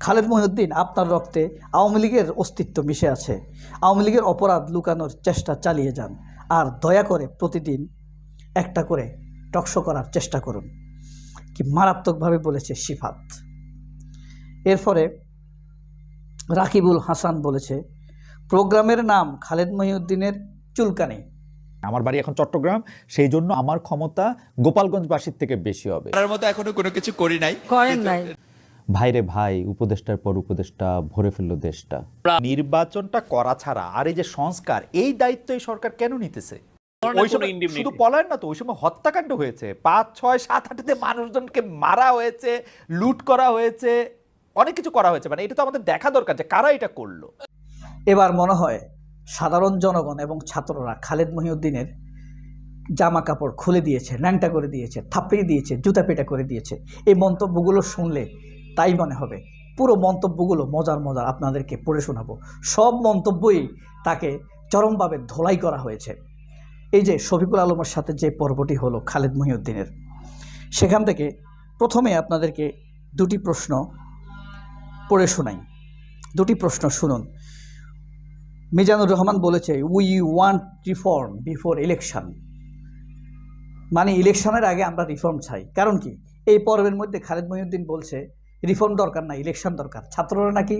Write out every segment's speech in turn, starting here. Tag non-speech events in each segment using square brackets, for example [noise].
খালেদ মহিউদ্দিন আপনার রক্তে আওয়ামী লীগের অস্তিত্ব মিশে আছে। আওয়ামী লীগের অপরাধ লুকানোর চেষ্টা চালিয়ে যান। আর দয়া করে প্রতিদিন একটা করে টকশো করার চেষ্টা করুন। কি মারাত্মকভাবে বলেছে সিফাত এরপরে রাকিবুল হাসান বলেছে প্রোগ্রামের নাম খালেদ মহিউদ্দিনের চুলকানি। আমার বাড়ি এখন চট্টগ্রাম সেই জন্য আমার ক্ষমতা গোপালগঞ্জবাসীর থেকে বেশি হবে। করার মতো এখনও কোনো কিছু করি নাই। করেন নাই। ভাইরে ভাই উপদেষ্টার পর উপদেষ্টা ভরে ফেলল দেশটা। নির্বাচনটা করা ছাড়া আর এই যে সংস্কার এই দায়িত্ব এই সরকার কেন নিতেছে? ওই সময় শুধু পলায়ন না তো ওই সময় হত্যাকাণ্ড হয়েছে। পাঁচ ছয় সাত আটতে মানুষজনকে মারা হয়েছে লুট করা হয়েছে অনেক কিছু করা হয়েছে। মানে এটা তো আমাদের দেখা দরকার যে কারা এটা করল। এবার মনে হয় সাধারণ জনগণ এবং ছাত্ররা খালেদ মহিউদ্দিনের জামা কাপড় খুলে দিয়েছে ন্যাংটা করে দিয়েছে থাপড়িয়ে দিয়েছে জুতা পেটা করে দিয়েছে। এই মন্তব্যগুলো শুনলে তাই মনে হবে। পুরো মন্তব্যগুলো মজার মজার আপনাদেরকে পড়ে শোনাবো। সব মন্তব্যই তাকে চরমভাবে ধোলাই করা হয়েছে। এই যে শফিকুল আলমের সাথে যে পর্বটি হলো খালেদ মহিউদ্দিনের, সেখান থেকে প্রথমে আপনাদেরকে দুটি প্রশ্ন পড়ে শোনাই। দুটি প্রশ্ন শুনুন। মিজানুর রহমান বলেছে we want reform before election মানে ইলেকশনের আগে আমরা রিফর্ম চাই। কারণ কি? এই পর্বের মধ্যে খালেদ মহিউদ্দিন বলছে রিফর্ম দরকার না ইলেকশন দরকার। ছাত্ররা নাকি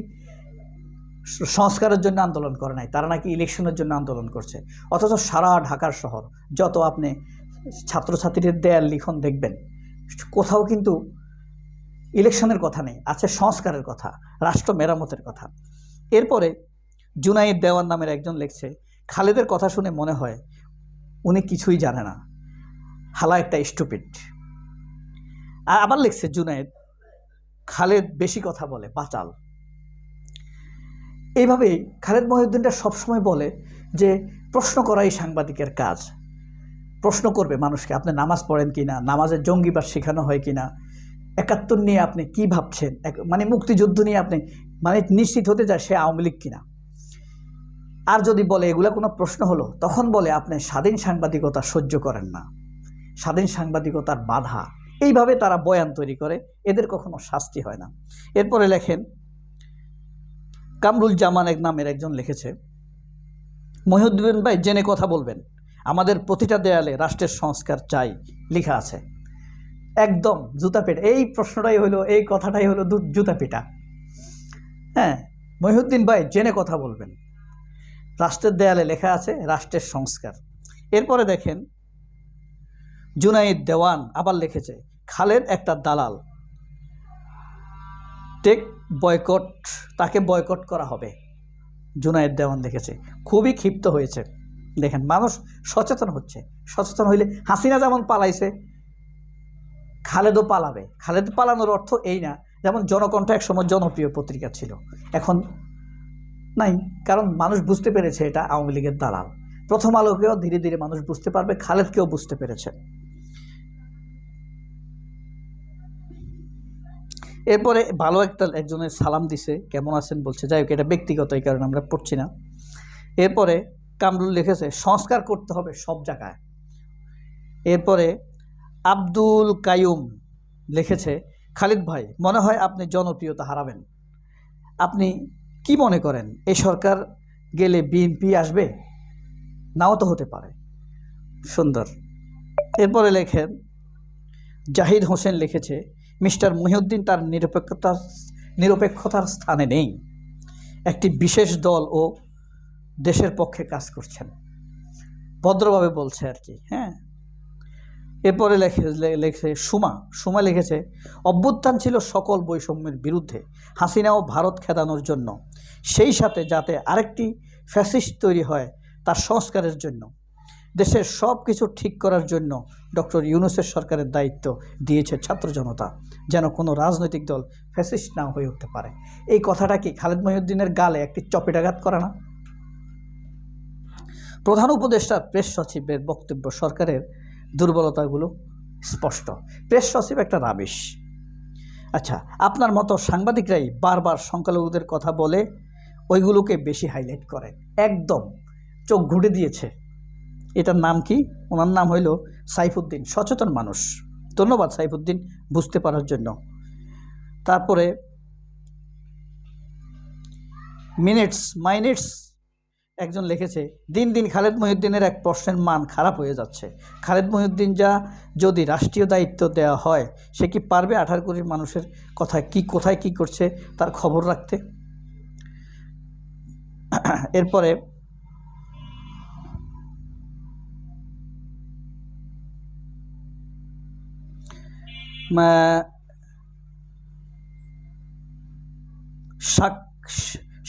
সংস্কারের জন্য আন্দোলন করে নাই, তারা নাকি ইলেকশনের জন্য আন্দোলন করছে। অথচ সারা ঢাকার শহর, যত আপনি ছাত্রছাত্রীদের দেয়াল লিখন দেখবেন, কোথাও কিন্তু ইলেকশনের কথা নেই, আছে সংস্কারের কথা, রাষ্ট্র মেরামতের কথা। এরপরে জুনাইদ দেওয়ান নামের একজন লিখছে, খালেদের কথা শুনে মনে হয় উনি কিছুই জানে না, হালা একটা স্টুপিড আবার লিখছে জুনাইদ খালেদ বেশি কথা বলে, বাচাল। এইভাবেই খালেদ মহিউদ্দিনটা সবসময় বলে যে, প্রশ্ন করাই সাংবাদিকের কাজ। প্রশ্ন করবে মানুষকে, আপনি নামাজ পড়েন কি না নামাজের জঙ্গিবাদ শেখানো হয় কি না একাত্তর নিয়ে আপনি কি ভাবছেন? মানে মুক্তিযুদ্ধ নিয়ে আপনি মানে নিশ্চিত হতে যায় সে আওয়ামী লীগ কিনা? আর যদি বলে এগুলো কোনো প্রশ্ন হলো, তখন বলে আপনি স্বাধীন সাংবাদিকতা সহ্য করেন না। স্বাধীন সাংবাদিকতার বাধা। এইভাবে তারা বয়ান তৈরি করে, এদের কখনো শাস্তি হয় না। এরপরে লেখেন, কামরুল জামান এক নামের একজন লিখেছে, মহিউদ্দিন ভাই, জেনে কথা বলবেন। আমাদের প্রতিটা দেয়ালে রাষ্ট্রের সংস্কার চাই লেখা আছে। একদম জুতা এই প্রশ্নটাই হলো, এই কথাটাই হলো জুতা পেটা হ্যাঁ মহিউদ্দিন ভাই, জেনে কথা বলবেন। রাষ্ট্রের দেয়ালে লেখা আছে, রাষ্ট্রের সংস্কার এরপরে দেখেন জুনাইদ দেওয়ান আবার লিখেছে, খালেদ একটা দালাল। টেক বয়কট, তাকে বয়কট করা হবে, জুনাইদ দেওয়ান লিখেছে। খুবই ক্ষিপ্ত হয়েছে। দেখেন, মানুষ সচেতন হচ্ছে। সচেতন হইলে হাসিনা যেমন পালাইছে, খালেদও পালাবে। খালেদ পালানোর অর্থ এই না, যেমন জনকণ্ঠ এক সময় জনপ্রিয় পত্রিকা ছিল। এখন নাই, কারণ মানুষ বুঝতে পেরেছে এটা আওয়ামী লীগের দালাল। প্রথম আলোকেও ধীরে ধীরে মানুষ বুঝতে পারবে, খালেদকেও বুঝতে পেরেছে। এরপরে ভালো একটা একজনের সালাম দিছে, কেমন আছেন বলছে, যাই হোক, এটা ব্যক্তিগত, এই কারণে আমরা পড়ছি না। এরপরে কামরুল লিখেছে, সংস্কার করতে হবে সব জায়গায়। এরপরে আব্দুল কায়ুম লিখেছে, খালিদ ভাই, মনে হয় আপনি জনপ্রিয়তা হারাবেন। আপনি কি মনে করেন এই সরকার গেলে বিএনপি আসবে? নাও তো হতে পারে। সুন্দর। এরপরে লেখেন, জাহিদ হোসেন লিখেছে মিস্টার মহিউদ্দিন তার নিরপেক্ষতা, নিরপেক্ষতার স্থানে নেই। একটি বিশেষ দল ও দেশের পক্ষে কাজ করছেন। ভদ্রভাবে বলছে আর কি হ্যাঁ। এরপরে লেখে লেখে সুমা সুমা লিখেছে, অভ্যুত্থান ছিল সকল বৈষম্যের বিরুদ্ধে, হাসিনা ও ভারত খেদানোর জন্য। সেই সাথে যাতে আরেকটি ফ্যাসিস্ট তৈরি হয় তার সংস্কারের জন্য। দেশের সব কিছু ঠিক করার জন্য ডক্টর ইউনুসের সরকারের দায়িত্ব দিয়েছে ছাত্র জনতা, যেন কোনো রাজনৈতিক দল ফ্যাসিস্ট না হয়ে উঠতে পারে। এই কথাটা কি খালেদ মহিউদ্দিনের গালে একটি চপেটাঘাত করে না? প্রধান উপদেষ্টার প্রেস সচিবের বক্তব্য সরকারের দুর্বলতাগুলো স্পষ্ট। প্রেস সচিব একটা রাবিশ। আচ্ছা আপনার মতো সাংবাদিকরাই বারবার সংখ্যালঘুদের কথা বলে ওইগুলোকে বেশি হাইলাইট করে। একদম চোখ ঘুটে দিয়েছে। এটার নাম কি? ওনার নাম হইল সাইফুদ্দিন, সচেতন মানুষ। ধন্যবাদ সাইফুদ্দিন বুঝতে পারার জন্য। তারপরে মিনিটস, মাইনিটস, একজন লিখেছে, দিন দিন খালেদ মহিউদ্দিনের এক প্রশ্নের মান খারাপ হয়ে যাচ্ছে। খালেদ মহিউদ্দিন যা যদি রাষ্ট্রীয় দায়িত্ব দেওয়া হয়, সে কি পারবে আঠারো কোটি মানুষের কথা কি, কোথায় কি করছে তার খবর রাখতে? এরপরে শাক,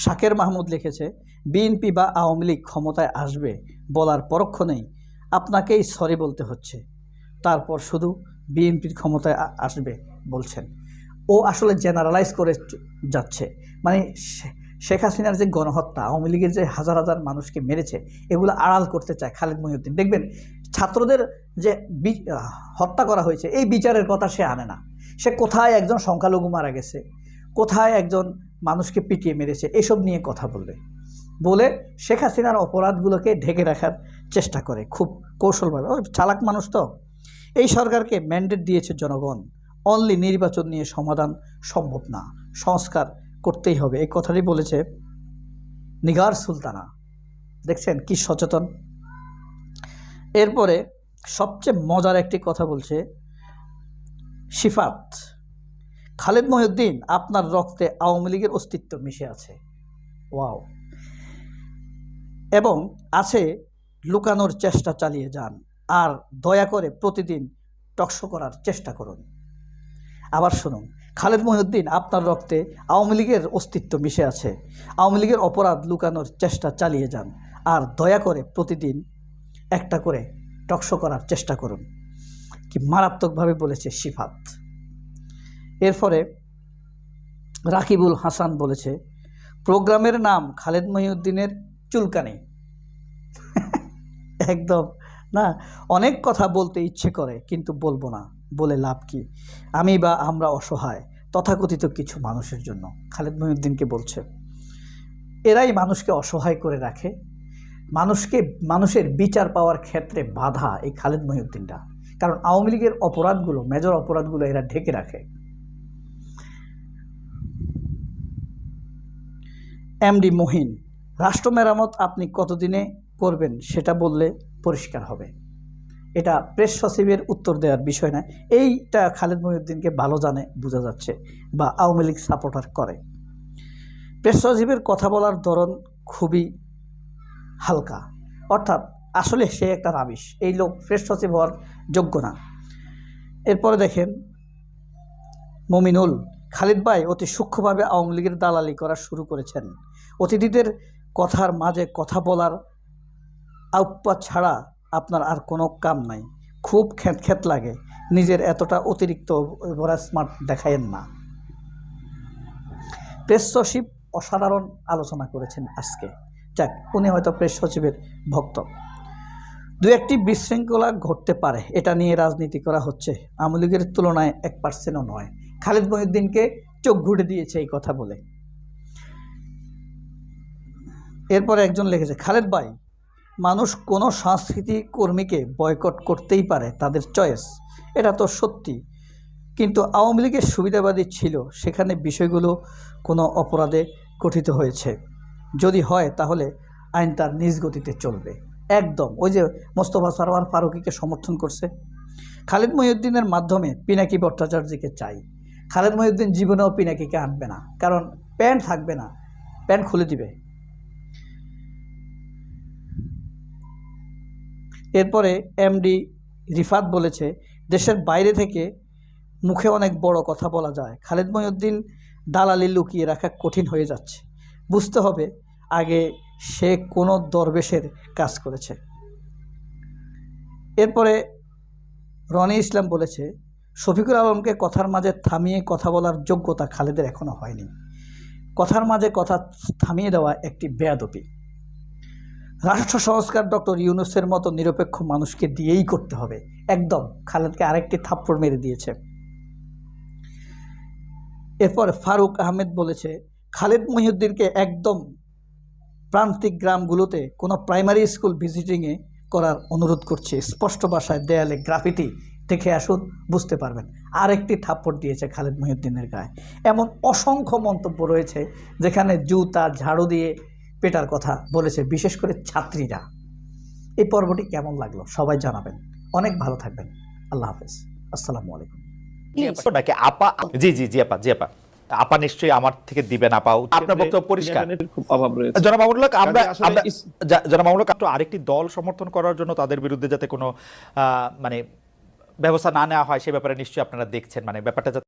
শাকের মাহমুদ লিখেছে, বিএনপি বা আওয়ামী লীগ ক্ষমতায় আসবে বলার পরক্ষণেই আপনাকেই সরি বলতে হচ্ছে। তারপর শুধু বিএনপির ক্ষমতায় আসবে বলছেন। ও আসলে জেনারেলাইজ করে যাচ্ছে। মানে শেখ হাসিনার যে গণহত্যা, আওয়ামী লীগের যে হাজার হাজার মানুষকে মেরেছে, এগুলো আড়াল করতে চায় খালেদ মহিউদ্দিন। দেখবেন ছাত্রদের যে হত্যা করা হয়েছে, এই বিচারের কথা সে আনে না। সে কোথায় একজন সংখ্যালঘু মারা গেছে? কোথায় একজন মানুষকে পিটিয়ে মেরেছে? এসব নিয়ে কথা বলবে। বলে শেখ হাসিনার অপরাধগুলোকে ঢেকে রাখার চেষ্টা করে, খুব কৌশলভাবে। চালাক মানুষ তো। এই সরকারকে ম্যান্ডেট দিয়েছে জনগণ। অনলি নির্বাচন নিয়ে সমাধান সম্ভব না। সংস্কার করতেই হবে। এই কথাটি বলেছে নিগার সুলতানা। দেখছেন কি সচেতন? এরপরে সবচেয়ে মজার একটি কথা বলছে শিফাত। খালেদ মহিউদ্দিন, আপনার রক্তে আওয়ামী লীগের অস্তিত্ব মিশে আছে। ওয়াও। এবং আছে লুকানোর চেষ্টা চালিয়ে যান আর দয়া করে প্রতিদিন টকশো করার চেষ্টা করুন। আবার শুনুন, খালেদ মহিউদ্দিন, আপনার রক্তে আওয়ামী লীগের অস্তিত্ব মিশে আছে। আওয়ামী লীগের অপরাধ লুকানোর চেষ্টা চালিয়ে যান আর দয়া করে প্রতিদিন একটা করে টকশো করার চেষ্টা করুন। কি মারাত্মকভাবে বলেছে শিফাত। এরপরে রাকিবুল হাসান বলেছে, প্রোগ্রামের নাম খালেদ মহিউদ্দিনের চুলকানি। [laughs] একদম, না? অনেক কথা বলতে ইচ্ছে করে, কিন্তু বলব না। বলে লাভ কি? আমি বা আমরা অসহায়, তথাকথিত কিছু মানুষের জন্য, খালেদ মহিউদ্দিনকে বলছে। এরাই মানুষকে অসহায় করে রাখে মানুষকে, মানুষের বিচার পাওয়ার ক্ষেত্রে বাধা এই খালেদ মহিউদ্দিনটা। কারণ আওয়ামী লীগের অপরাধগুলো, মেজর অপরাধগুলো এরা ঢেকে রাখে। এমডি মহিন, রাষ্ট্র মেরামত আপনি কতদিনে করবেন সেটা বললে পরিষ্কার হবে। এটা প্রেস সচিবের উত্তর দেওয়ার বিষয় না এইটা খালেদ মহিউদ্দিনকে ভালো জানে, বোঝা যাচ্ছে বা আওয়ামী লীগ সাপোর্টার করে। প্রেস সচিবের কথা বলার ধরন খুবই হালকা। অর্থাৎ আসলে সে একটা রাবিশ। এই লোক প্রেস সচিব হওয়ার যোগ্য না। এরপরে দেখেন, মমিনুল খালিদ ভাই অতি সূক্ষ্মভাবে আওয়ামী লীগের দালালি করা শুরু করেছেন। অতিথিদের কথার মাঝে কথা বলার আউপ্পা ছাড়া আপনার আর কোনো কাম নাই। খুব খ্যাত খ্যাত লাগে। নিজের এতটা অতিরিক্ত স্মার্ট দেখায়েন না। প্রেস সচিব অসাধারণ আলোচনা করেছেন আজকে। যাক উনি হয়তো প্রেস সচিবের ভক্ত। দু একটি বিশৃঙ্খলা ঘটতে পারে, এটা নিয়ে রাজনীতি করা হচ্ছে। আওয়ামী লীগের তুলনায় এক পার্সেন্টও নয়। খালেদ মহিউদ্দিনকে চোখ ঘুটে দিয়েছে এই কথা বলে। এরপর একজন লিখেছে, খালেদ ভাই, মানুষ কোনো সাংস্কৃতিক কর্মীকে বয়কট করতেই পারে, তাদের চয়েস এটা তো সত্যি। কিন্তু আওয়ামী লীগের সুবিধাবাদী ছিল, সেখানে বিষয়গুলো কোনো অপরাধে গঠিত হয়েছে। যদি হয় তাহলে আইন তার নিজ গতিতে চলবে। একদম, ওই যে মোস্তফা সারওয়ার ফারুকিকে সমর্থন করছে। খালেদ মহিউদ্দিনের মাধ্যমে পিনাকি ভট্টাচার্যকে চাই। খালেদ মহিউদ্দিন জীবনেও পিনাকিকে আনবে না, কারণ প্যান্ট থাকবে না, প্যান্ট খুলে দিবে। এরপরে এমডি রিফাত বলেছে, দেশের বাইরে থেকে মুখে অনেক বড় কথা বলা যায়। খালেদ মহিউদ্দিন দালালি লুকিয়ে রাখা কঠিন হয়ে যাচ্ছে। বুঝতে হবে আগে সে কোনো দরবেশের কাজ করেছে। এরপরে রনি ইসলাম বলেছে, শফিকুল আলমকে কথার মাঝে থামিয়ে কথা বলার যোগ্যতা খালেদের এখনও হয়নি। কথার মাঝে কথা থামিয়ে দেওয়া একটি বেয়াদপি। রাষ্ট্র সংস্কার ডক্টর ইউনুসের মতো নিরপেক্ষ মানুষকে দিয়েই করতে হবে। একদম, খালেদকে আরেকটি থাপ্পড় মেরে দিয়েছে। এরপর ফারুক আহমেদ বলেছে খালেদ মহিউদ্দিনকে একদম প্রান্তিক গ্রামগুলোতে কোনো প্রাইমারি স্কুল ভিজিটিংয়ে করার অনুরোধ করছে। স্পষ্ট ভাষায় দেয়ালে গ্রাফিতি দেখে আসুন, বুঝতে পারবেন। আরেকটি থাপ্পড় দিয়েছে খালেদ মহিউদ্দিনের গায়ে। এমন অসংখ্য মন্তব্য রয়েছে যেখানে জুতা, ঝাড়ু দিয়ে পেটার কথা বলেছে, বিশেষ করে ছাত্রীরা। এই পর্বটি কেমন লাগল? সবাই জানাবেন। অনেক ভালো থাকবেন। আল্লাহ হাফেজ। আসসালামু আলাইকুম। জি জি জি, আপা। জি আপা। আপা নিশ্চয়ই আমার থেকে দিবেন আপাও আপনার বক্তব্য পরিষ্কার? জনাব আমরা জনাব মামুনুল একটু আরেকটি দল সমর্থন করার জন্য তাদের বিরুদ্ধে যাতে কোনো আহ, মানে ব্যবস্থা না নেওয়া হয় সে ব্যাপারে নিশ্চয়ই আপনারা দেখছেন। মানে ব্যাপারটা যাতে